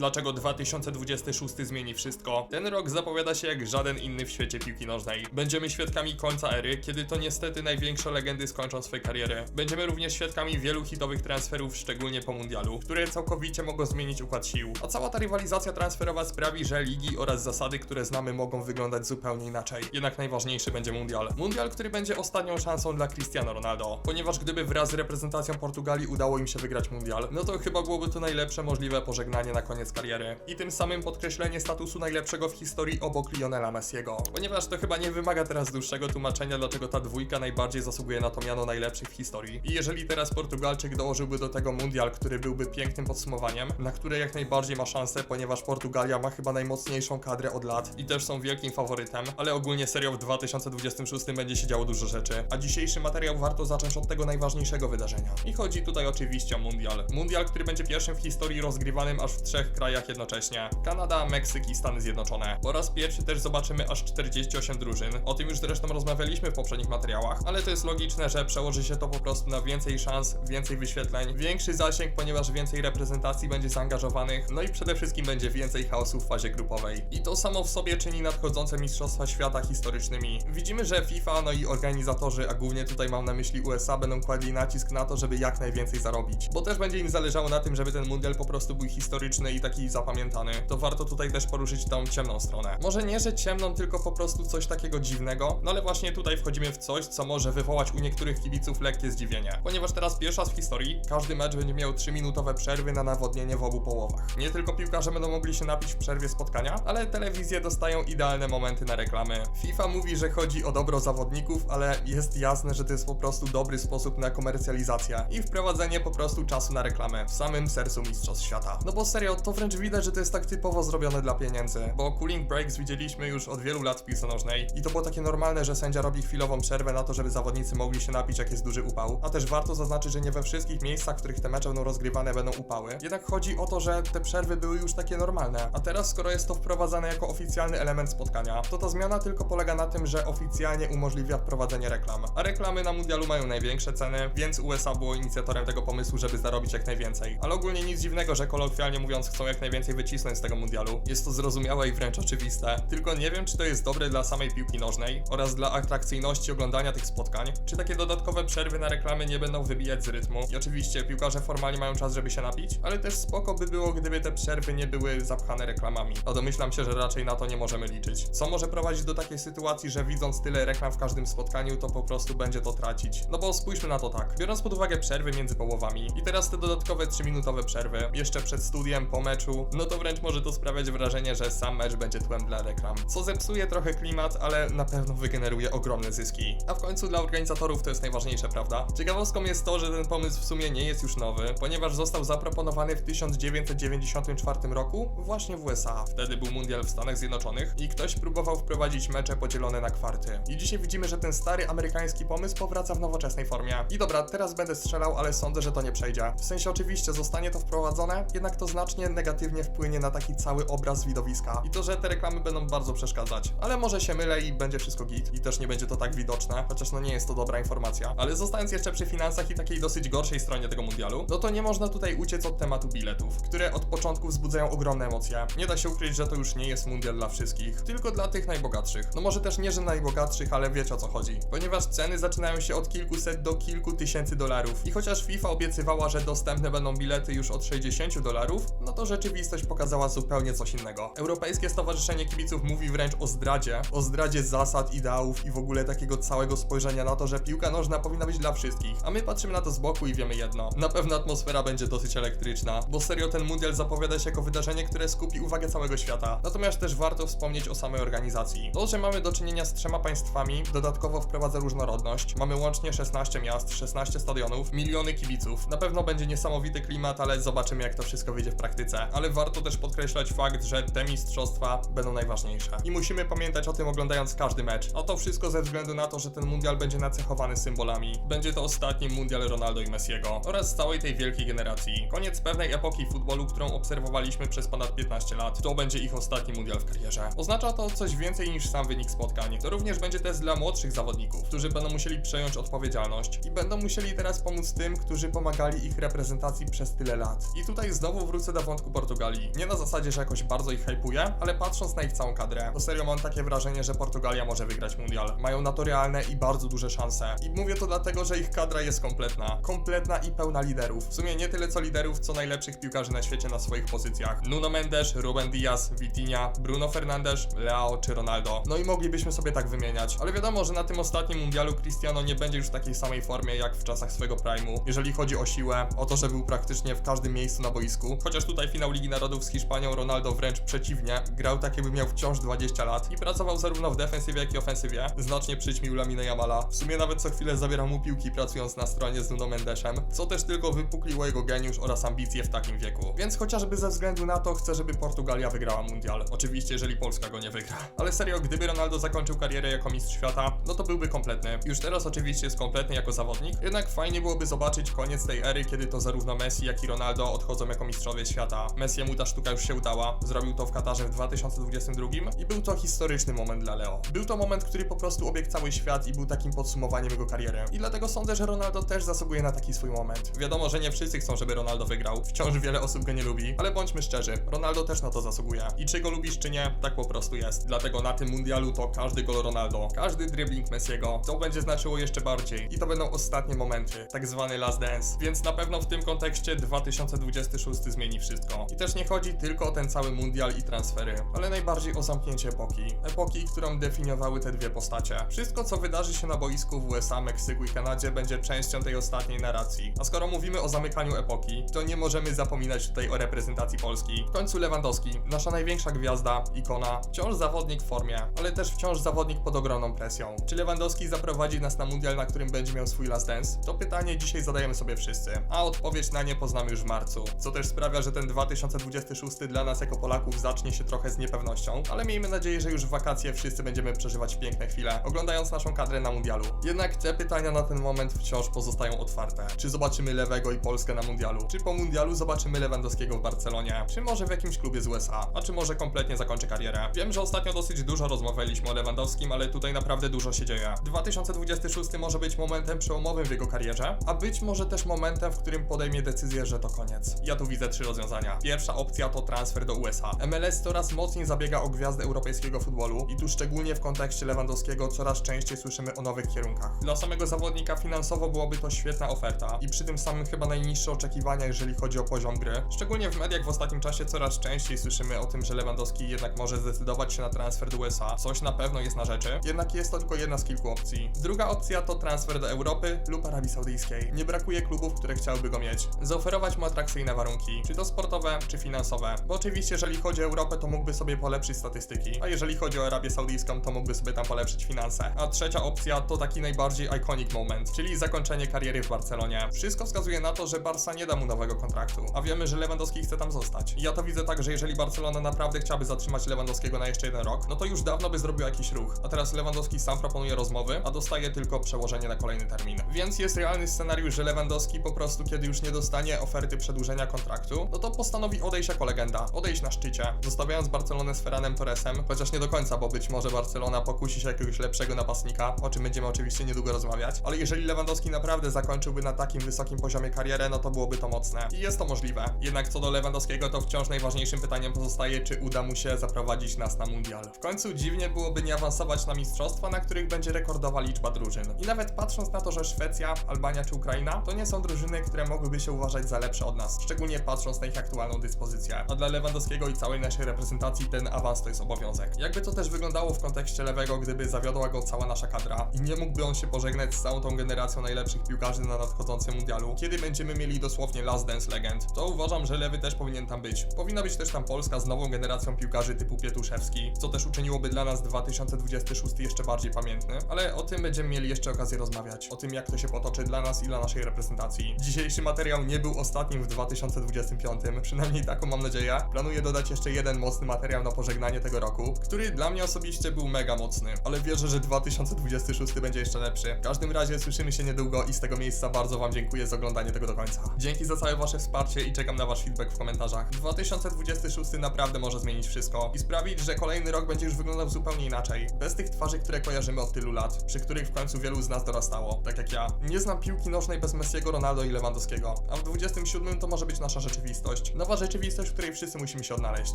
Dlaczego 2026 zmieni wszystko? Ten rok zapowiada się jak żaden inny w świecie piłki nożnej. Będziemy świadkami końca ery, kiedy to niestety największe legendy skończą swoje kariery. Będziemy również świadkami wielu hitowych transferów, szczególnie po mundialu, które całkowicie mogą zmienić układ sił. A cała ta rywalizacja transferowa sprawi, że ligi oraz zasady, które znamy, mogą wyglądać zupełnie inaczej. Jednak najważniejszy będzie mundial. Mundial, który będzie ostatnią szansą dla Cristiano Ronaldo. Ponieważ gdyby wraz z reprezentacją Portugalii udało im się wygrać mundial, no to chyba byłoby to najlepsze możliwe pożegnanie na koniec kariery. I tym samym podkreślenie statusu najlepszego w historii obok Lionela Messiego. Ponieważ to chyba nie wymaga teraz dłuższego tłumaczenia, dlaczego ta dwójka najbardziej zasługuje na to miano najlepszych w historii. I jeżeli teraz Portugalczyk dołożyłby do tego mundial, który byłby pięknym podsumowaniem, na które jak najbardziej ma szansę, ponieważ Portugalia ma chyba najmocniejszą kadrę od lat i też są wielkim faworytem, ale ogólnie serio w 2026 będzie się działo dużo rzeczy. A dzisiejszy materiał warto zacząć od tego najważniejszego wydarzenia. I chodzi tutaj oczywiście o mundial. Mundial, który będzie pierwszym w historii rozgrywanym aż w trzech krajach jednocześnie. Kanada, Meksyk i Stany Zjednoczone. Po raz pierwszy też zobaczymy aż 48 drużyn. O tym już zresztą rozmawialiśmy w poprzednich materiałach, ale to jest logiczne, że przełoży się to po prostu na więcej szans, więcej wyświetleń, większy zasięg, ponieważ więcej reprezentacji będzie zaangażowanych, no i przede wszystkim będzie więcej chaosu w fazie grupowej. I to samo w sobie czyni nadchodzące Mistrzostwa Świata historycznymi. Widzimy, że FIFA, no i organizatorzy, a głównie tutaj mam na myśli USA, będą kładli nacisk na to, żeby jak najwięcej zarobić. Bo też będzie im zależało na tym, żeby ten mundial po prostu był historyczny i taki zapamiętany. To warto tutaj też poruszyć tą ciemną stronę. Może nie, że ciemną, tylko po prostu coś takiego dziwnego, no ale właśnie tutaj wchodzimy w coś, co może wywołać u niektórych kibiców lekkie zdziwienie. Ponieważ teraz pierwszy raz w historii każdy mecz będzie miał 3-minutowe przerwy na nawodnienie w obu połowach. Nie tylko piłkarze będą mogli się napić w przerwie spotkania, ale telewizje dostają idealne momenty na reklamy. FIFA mówi, że chodzi o dobro zawodników, ale jest jasne, że to jest po prostu dobry sposób na komercjalizację i wprowadzenie po prostu czasu na reklamę w samym sercu Mistrzostw Świata. No bo serio, to wręcz widać, że to jest tak typowo zrobione dla pieniędzy, bo cooling breaks widzieliśmy już od wielu lat w piłce nożnej i to było takie normalne, że sędzia robi chwilową przerwę na to, żeby zawodnicy mogli się napić, jak jest duży upał. A też warto zaznaczyć, że nie we wszystkich miejscach, w których te mecze będą rozgrywane, będą upały. Jednak chodzi o to, że te przerwy były już takie normalne. A teraz, skoro jest to wprowadzane jako oficjalny element spotkania, to ta zmiana tylko polega na tym, że oficjalnie umożliwia wprowadzenie reklam. A reklamy na mundialu mają największe ceny, więc USA było inicjatorem tego pomysłu, żeby zarobić jak najwięcej. Ale ogólnie nic dziwnego, że kolokwialnie mówiąc chcą jak najwięcej wycisnąć z tego mundialu. Jest to zrozumiałe i wręcz oczywiste. Tylko nie wiem, czy to jest dobre dla samej piłki nożnej oraz dla atrakcyjności oglądania tych spotkań, czy takie dodatkowe przerwy na reklamy nie będą wybijać z rytmu. I oczywiście piłkarze formalnie mają czas, żeby się napić, ale też spoko by było, gdyby te przerwy nie były zapchane reklamami. A domyślam się, że raczej na to nie możemy liczyć. Co może prowadzić do takiej sytuacji, że widząc tyle reklam w każdym spotkaniu, to po prostu będzie to tracić. No bo spójrzmy na to tak. Biorąc pod uwagę przerwy między połowami i teraz te dodatkowe 3-minutowe przerwy, jeszcze przed studiem, po meczu, no to wręcz może to sprawiać wrażenie, że sam mecz będzie tłem dla reklam. Co zepsuje trochę klimat, ale na pewno wygeneruje ogromne zyski. A w końcu dla organizatorów to jest najważniejsze, prawda? Ciekawostką jest to, że ten pomysł w sumie nie jest już nowy, ponieważ został zaproponowany w 1994 roku właśnie w USA. Wtedy był mundial w Stanach Zjednoczonych i ktoś próbował wprowadzić mecze podzielone na kwarty. I dzisiaj widzimy, że ten stary amerykański pomysł powraca w nowoczesnej formie. I dobra, teraz będę strzelał, ale sądzę, że to nie przejdzie. W sensie oczywiście zostanie to wprowadzone, jednak to znacznie negatywnie wpłynie na taki cały obraz widowiska. I to, że te reklamy będą bardzo przeszkadzać. Ale może się mylę i będzie wszystko git. I też nie będzie to tak widoczne, chociaż no nie jest to dobra informacja. Ale zostając jeszcze przy finansach i takiej dosyć gorszej stronie tego mundialu, no to nie można tutaj uciec od tematu biletów, które od początku wzbudzają ogromne emocje. Nie da się ukryć, że to już nie jest mundial dla wszystkich, tylko dla tych najbogatszych. No może też nie, że najbogatszych, ale wiecie o co chodzi. Ponieważ ceny zaczynają się od kilkuset do kilku tysięcy dolarów. I chociaż FIFA obiecywała, że dostępne będą bilety już od 60 dolarów, no to rzeczywistość pokazała zupełnie coś innego. Europejskie Stowarzyszenie Kibiców mówi wręcz o zdradzie, o zdradzie zasad, ideałów i w ogóle takiego całego spojrzenia na to, że piłka nożna powinna być dla wszystkich. A my patrzymy na to z boku i wiemy jedno. Na pewno atmosfera będzie dosyć elektryczna, bo serio ten mundial zapowiada się jako wydarzenie, które skupi uwagę całego świata. Natomiast też warto wspomnieć o samej organizacji. To, że mamy do czynienia z trzema państwami, dodatkowo wprowadza różnorodność. Mamy łącznie 16 miast, 16 stadionów, miliony kibiców. Na pewno będzie niesamowity klimat, ale zobaczymy jak to wszystko wyjdzie w praktyce. Ale warto też podkreślać fakt, że te mistrzostwa będą najważniejsze. I musimy pamiętać o tym oglądając każdy mecz. A to wszystko ze względu na to, że ten mundial będzie nacechowany symbolami. Będzie to ostatni mundial Ronaldo i Messiego oraz całej tej wielkiej generacji. Koniec pewnej epoki futbolu, którą obserwowaliśmy przez ponad 15 lat. To będzie ich ostatni mundial w karierze. Oznacza to coś więcej niż sam wynik spotkań. To również będzie test dla młodszych zawodników, którzy będą musieli przejąć odpowiedzialność i będą musieli teraz pomóc tym, którzy pomagali ich reprezentacji przez tyle lat. I tutaj znowu wrócę do wątku Portugalii. Nie na zasadzie, że jakoś bardzo ich hypuje, ale patrząc na ich całą kadrę, to serio mam takie wrażenie, że Portugalia może wygrać mundial. Mają na to realne i bardzo duże szanse. I mówię to dlatego, że ich kadra jest kompletna. Kompletna i pełna liderów. W sumie nie tyle co liderów, co najlepszych piłkarzy na świecie na swoich pozycjach. Nuno Mendes, Ruben Diaz, Vitinha, Bruno Fernandes, Leo czy Ronaldo. No i moglibyśmy sobie tak wymieniać. Ale wiadomo, że na tym ostatnim mundialu Cristiano nie będzie już w takiej samej formie jak w czasach swego prime'u. Jeżeli chodzi o siłę, o to, że był praktycznie w każdym miejscu na boisku. Chociaż tutaj finał Ligi Narodów z Hiszpanią Ronaldo wręcz przeciwnie, grał tak jakby miał wciąż 20 lat i pracował zarówno w defensywie jak i ofensywie. Znacznie przyćmił Lamine Yamala. W sumie nawet co chwilę zabierał mu piłki pracując na stronie z Nuno Mendeszem, co też tylko wypukliło jego geniusz oraz ambicje w takim wieku. Więc chociażby ze względu na to chcę, żeby Portugalia wygrała mundial. Oczywiście, jeżeli Polska go nie wygra. Ale serio, gdyby Ronaldo zakończył karierę jako mistrz świata, no to byłby kompletny. Już teraz oczywiście jest kompletny jako zawodnik, jednak fajnie byłoby zobaczyć koniec tej ery, kiedy to zarówno Messi, jak i Ronaldo odchodzą jako mistrzowie świata. Messiemu ta sztuka już się udała, zrobił to w Katarze w 2022 i był to historyczny moment dla Leo. Był to moment, który po prostu obiegł cały świat i był takim podsumowaniem jego kariery. I dlatego sądzę, że Ronaldo też zasługuje na taki swój moment. Wiadomo, że nie wszyscy chcą, żeby Ronaldo wygrał. Wciąż wiele osób go nie lubi, ale bądźmy szczerzy, Ronaldo też na to zasługuje. I czy go lubisz, czy nie, tak po prostu jest. Dlatego na tym mundialu to każdy gol Ronaldo, każdy dribbling Messiego, to będzie znaczyło jeszcze bardziej. I to będą ostatnie momenty, tak zwany last dance. Więc na pewno w tym kontekście 2026 zmieni wszystko. I też nie chodzi tylko o ten cały mundial i transfery, ale najbardziej o zamknięcie epoki. Epoki, którą definiowały te dwie postacie. Wszystko, co wydarzy się na boisku w USA, Meksyku i Kanadzie, będzie częścią tej ostatniej narracji. A skoro mówimy o zamykaniu epoki, to nie możemy zapominać tutaj o reprezentacji Polski. W końcu Lewandowski, nasza największa gwiazda, ikona, wciąż zawodnik w formie, ale też wciąż zawodnik pod ogromną presją. Czy Lewandowski zaprowadzi nas na mundial, na którym będzie miał swój last dance? To pytanie dzisiaj zadajemy sobie wszyscy, a odpowiedź na nie poznamy już w marcu. Co też sprawia, że ten 2026 dla nas jako Polaków zacznie się trochę z niepewnością, ale miejmy nadzieję, że już w wakacje wszyscy będziemy przeżywać piękne chwile, oglądając naszą kadrę na mundialu. Jednak te pytania na ten moment wciąż pozostają otwarte. Czy zobaczymy Lewego i Polskę na mundialu? Czy po mundialu zobaczymy Lewandowskiego w Barcelonie? Czy może w jakimś klubie z USA? A czy może kompletnie zakończy karierę? Wiem, że ostatnio dosyć dużo rozmawialiśmy o Lewandowskim, ale tutaj naprawdę dużo się dzieje. 2026 może być momentem przełomowym w jego karierze, a być może też momentem, w którym podejmie decyzję, że to koniec. Ja tu widzę trzy rozwiązania. Pierwsza opcja to transfer do USA. MLS coraz mocniej zabiega o gwiazdę europejskiego futbolu i tu szczególnie w kontekście Lewandowskiego coraz częściej słyszymy o nowych kierunkach. Dla samego zawodnika finansowo byłoby to świetna oferta i przy tym samym chyba najniższe oczekiwania, jeżeli chodzi o poziom gry. Szczególnie w mediach w ostatnim czasie coraz częściej słyszymy o tym, że Lewandowski jednak może zdecydować się na transfer do USA. Coś na pewno jest na rzeczy, jednak jest to tylko jedna z kilku opcji. Druga opcja to transfer do Europy lub Arabii Saudyjskiej. Nie brakuje klubów, które chciałyby go mieć. Zaoferować mu atrakcyjne warunki, czy to sportowe, czy finansowe. Bo oczywiście, jeżeli chodzi o Europę, to mógłby sobie polepszyć statystyki, a jeżeli chodzi o Arabię Saudyjską, to mógłby sobie tam polepszyć finanse. A trzecia opcja to taki najbardziej iconic moment, czyli zakończenie kariery w Barcelonie. Wszystko wskazuje na to, że Barca nie da mu nowego kontraktu, a wiemy, że Lewandowski chce tam zostać. I ja to widzę tak, że jeżeli Barcelona naprawdę chciałaby zatrzymać Lewandowskiego na jeszcze jeden rok, no to już dawno by zrobił jakiś ruch. A teraz Lewandowski sam proponuje rozmowy, a dostaje tylko przełożenie na kolejny termin. Więc jest realny scenariusz, że Lewandowski po prostu, kiedy już nie dostanie oferty przedłużenia kontraktu, no to postanowi odejść jako legenda, odejść na szczycie, zostawiając Barcelonę z Ferranem Torresem, chociaż nie do końca, bo być może Barcelona pokusi się jakiegoś lepszego napastnika, o czym będziemy oczywiście niedługo rozmawiać, ale jeżeli Lewandowski naprawdę zakończyłby na takim wysokim poziomie karierę, no to byłoby to mocne. I jest to możliwe. Jednak co do Lewandowskiego, to wciąż najważniejszym pytaniem pozostaje, czy uda mu się zaprowadzić nas na mundial. W końcu dziwnie byłoby nie awansować na mistrzostwa, na których będzie rekordowa liczba drużyn. I nawet patrząc na to, że Szwecja, Albania czy Ukraina, to nie są drużyny, które mogłyby się uważać za lepsze od nas, szczególnie patrząc na ich aktualną dyspozycję. A dla Lewandowskiego i całej naszej reprezentacji ten awans to jest obowiązek. Jakby to też wyglądało w kontekście lewego, gdyby zawiodła go cała nasza kadra i nie mógłby on się pożegnać z całą tą generacją najlepszych piłkarzy na nadchodzącym mundialu, kiedy będziemy mieli dosłownie last dance legend, to uważam, że lewy też powinien tam być. Powinna być też tam Polska z nową generacją piłkarzy typu Pietuszewski, co też uczyniłoby dla nas 2026 jeszcze bardziej pamiętny, ale o tym będziemy mieli jeszcze okazję rozmawiać, o tym jak to się potoczy dla nas i dla naszej reprezentacji. Dzisiejszy materiał nie był ostatnim w 2025, przynajmniej taką mam nadzieję. Planuję dodać jeszcze jeden mocny materiał na pożegnanie tego roku, który dla mnie osobiście był mega mocny, ale wierzę, że 2026 będzie jeszcze lepszy. W każdym razie słyszymy się niedługo i z tego miejsca bardzo Wam dziękuję za oglądanie tego do końca. Dzięki za całe Wasze wsparcie i czekam na Wasz feedback w komentarzach. 2026 naprawdę może zmienić wszystko i sprawić, że kolejny rok będzie już wyglądał zupełnie inaczej. Bez tych twarzy, które kojarzymy od tylu lat, przy których w końcu wielu z nas dorastało, tak jak ja. Nie znam piłki nożnej bez Messiego, Ronaldo i Lewandowskiego, a w 27 to może być nasza rzeczywistość. Nowa rzeczywistość, w której wszyscy musimy się odnaleźć.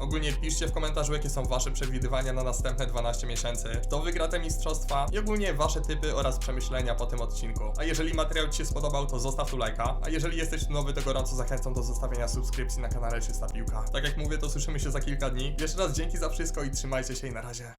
Ogólnie piszcie w komentarzu, jakie są wasze przewidywania na następne 12 miesięcy, kto wygra te mistrzostwa i ogólnie wasze typy oraz przemyślenia po tym odcinku. A jeżeli materiał ci się spodobał, to zostaw tu lajka, a jeżeli jesteś nowy, to gorąco zachęcam do zostawienia subskrypcji na kanale Czysta Piłka. Tak jak mówię, to słyszymy się za kilka dni. Jeszcze raz dzięki za wszystko i trzymajcie się i na razie.